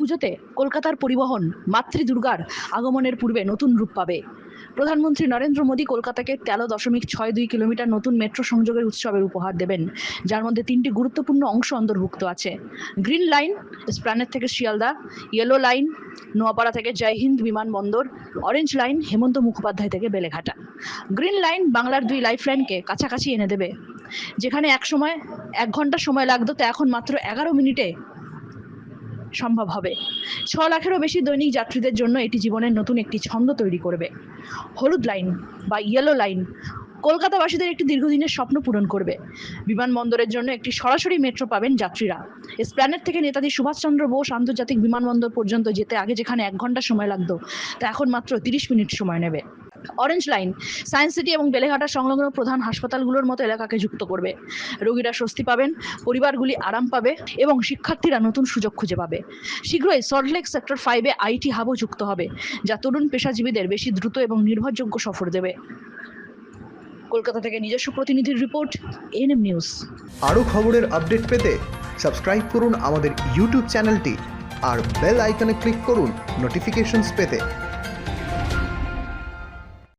পুজোতে কলকাতার পরিবহন, মাতৃদুর্গার আগমনের পূর্বে নতুন রূপ পাবে। প্রধানমন্ত্রী নরেন্দ্র মোদী কলকাতাকে তেরো দশমিক ছয় দুই কিলোমিটার নতুন মেট্রো সংযোগের উৎসবের উপহার দেবেন, যার মধ্যে তিনটি গুরুত্বপূর্ণ অংশ অন্তর্ভুক্ত আছে। গ্রিন লাইন স্প্রানের থেকে শিয়ালদা, ইয়েলো লাইন, নোয়াপাড়া থেকে জয় হিন্দ বিমানবন্দর, অরেঞ্জ লাইন, হেমন্ত মুখোপাধ্যায় থেকে বেলেঘাটা। গ্রিন লাইন বাংলার দুই লাইফ লাইনকে কাছাকাছি এনে দেবে। যেখানে এক সময়, এক ঘণ্টা সময় লাগতো, তা এখন মাত্র এগারো মিনিটে সম্ভব হবে। ছ লাখেরও বেশি দৈনিক যাত্রীদের জন্য এটি জীবনের নতুন একটি ছন্দ তৈরি করবে। হলুদ লাইন বা ইয়েলো লাইন কলকাতাবাসীদের একটি দীর্ঘদিনের স্বপ্ন পূরণ করবে। বিমানবন্দরের জন্য একটি সরাসরি মেট্রো পাবেন যাত্রীরা। স্প্ল্যানেট থেকে নেতাজি সুভাষচন্দ্র বোস আন্তর্জাতিক বিমানবন্দর পর্যন্ত যেতে আগে যেখানে এক ঘণ্টা সময় লাগতো, তা এখন মাত্র তিরিশ মিনিট সময় নেবে। অরেঞ্জ লাইন সায়েন্স সিটি এবং বেলেঘাটা সংলগ্ন প্রধান হাসপাতালগুলোর মতো এলাকাকে যুক্ত করবে। রোগীরা স্বস্তি পাবেন, পরিবারগুলি আরাম পাবে এবং শিক্ষার্থীরা নতুন সুযোগ খুঁজে পাবে। শীঘ্রই সল্টলেক সেক্টর ফাইভে আইটি হাবও যুক্ত হবে, যা তরুণ পেশাজীবীদের বেশি দ্রুত এবং নির্ভরযোগ্য সফর দেবে। কলকাতা থেকে নিজস্ব প্রতিনিধির রিপোর্ট এনএম নিউজ আরও খবরের আপডেট পেতে সাবস্ক্রাইব করুন আমাদের ইউটিউব চ্যানেলটি আর বেল আইকনে ক্লিক করুন নোটিফিকেশনস পেতে।